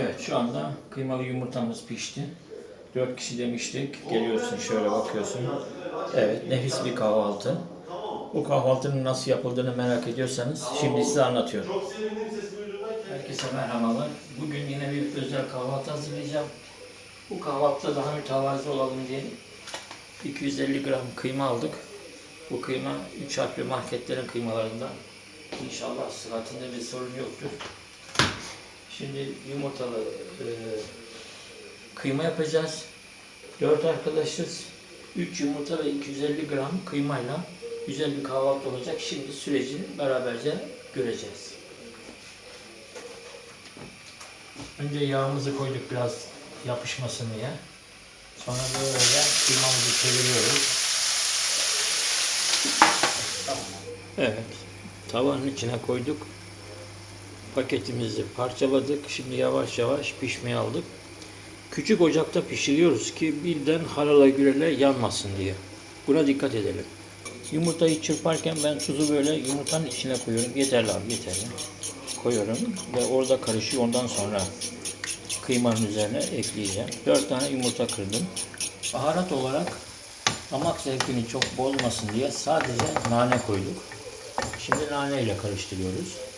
Evet şu anda kıymalı yumurtamız pişti. Dört kişi demiştik. Geliyorsun şöyle bakıyorsun. Evet nefis bir kahvaltı. Bu kahvaltının nasıl yapıldığını merak ediyorsanız şimdi size anlatıyorum. Herkese merhabalar. Bugün yine bir özel kahvaltı hazırlayacağım. Bu kahvaltıda daha mütevazı olalım diye 250 gram kıyma aldık. Bu kıyma 3 harfli marketlerin kıymalarından. İnşallah sıhhatinde bir sorun yoktur. Şimdi yumurtalı e, kıyma yapacağız. 4 arkadaşız. 3 yumurta ve 250 gram kıymayla güzel bir kahvaltı olacak. Şimdi süreci beraberce göreceğiz. Önce yağımızı koyduk biraz yapışmasın diye. Sonra böyle kıymamızı çeviriyoruz. Evet. Tavanın içine koyduk. Paketimizi parçaladık. Şimdi yavaş yavaş pişmeye aldık. Küçük ocakta pişiriyoruz ki birden harala gürele yanmasın diye. Buna dikkat edelim. Yumurtayı çırparken ben tuzu böyle yumurtanın içine koyuyorum. Yeterli abi yeterli. Koyuyorum ve orada karışıyor. Ondan sonra kıymanın üzerine ekleyeceğim. 4 tane yumurta kırdım. Baharat olarak damak zevkini çok bozmasın diye sadece nane koyduk. Şimdi nane ile karıştırıyoruz.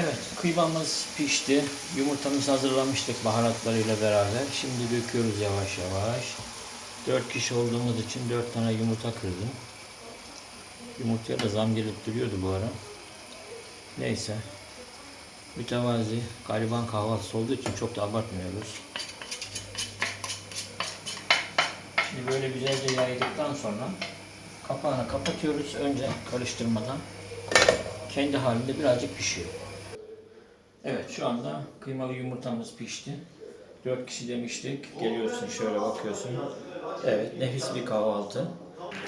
Evet, kıymamız pişti. Yumurtamızı hazırlamıştık baharatlarıyla beraber. Şimdi döküyoruz yavaş yavaş. 4 kişi olduğumuz için 4 tane yumurta kırdım. Yumurtaya da zam gelip duruyordu bu ara. Neyse. Mütevazi, gariban kahvaltısı olduğu için çok da abartmıyoruz. Şimdi böyle güzelce yaydıktan sonra kapağını kapatıyoruz. Önce karıştırmadan kendi halinde birazcık pişiyor. Evet şu anda kıymalı yumurtamız pişti. 4 kişi demiştik. Geliyorsun şöyle bakıyorsun. Evet nefis bir kahvaltı.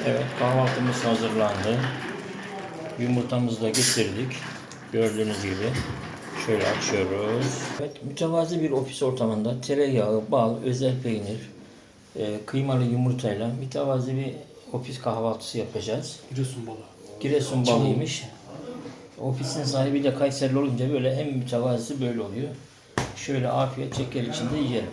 Evet kahvaltımız hazırlandı. Yumurtamızı da getirdik. Gördüğünüz gibi. Şöyle açıyoruz. Evet mütevazi bir ofis ortamında tereyağı, bal, özel peynir, e, kıymalı yumurtayla mütevazi bir ofis kahvaltısı yapacağız. Giresun balı. Giresun balıymış. Ofisin sahibi de Kayserili olunca böyle en mütevazısı böyle oluyor. Şöyle afiyet çeker içinde yiyelim.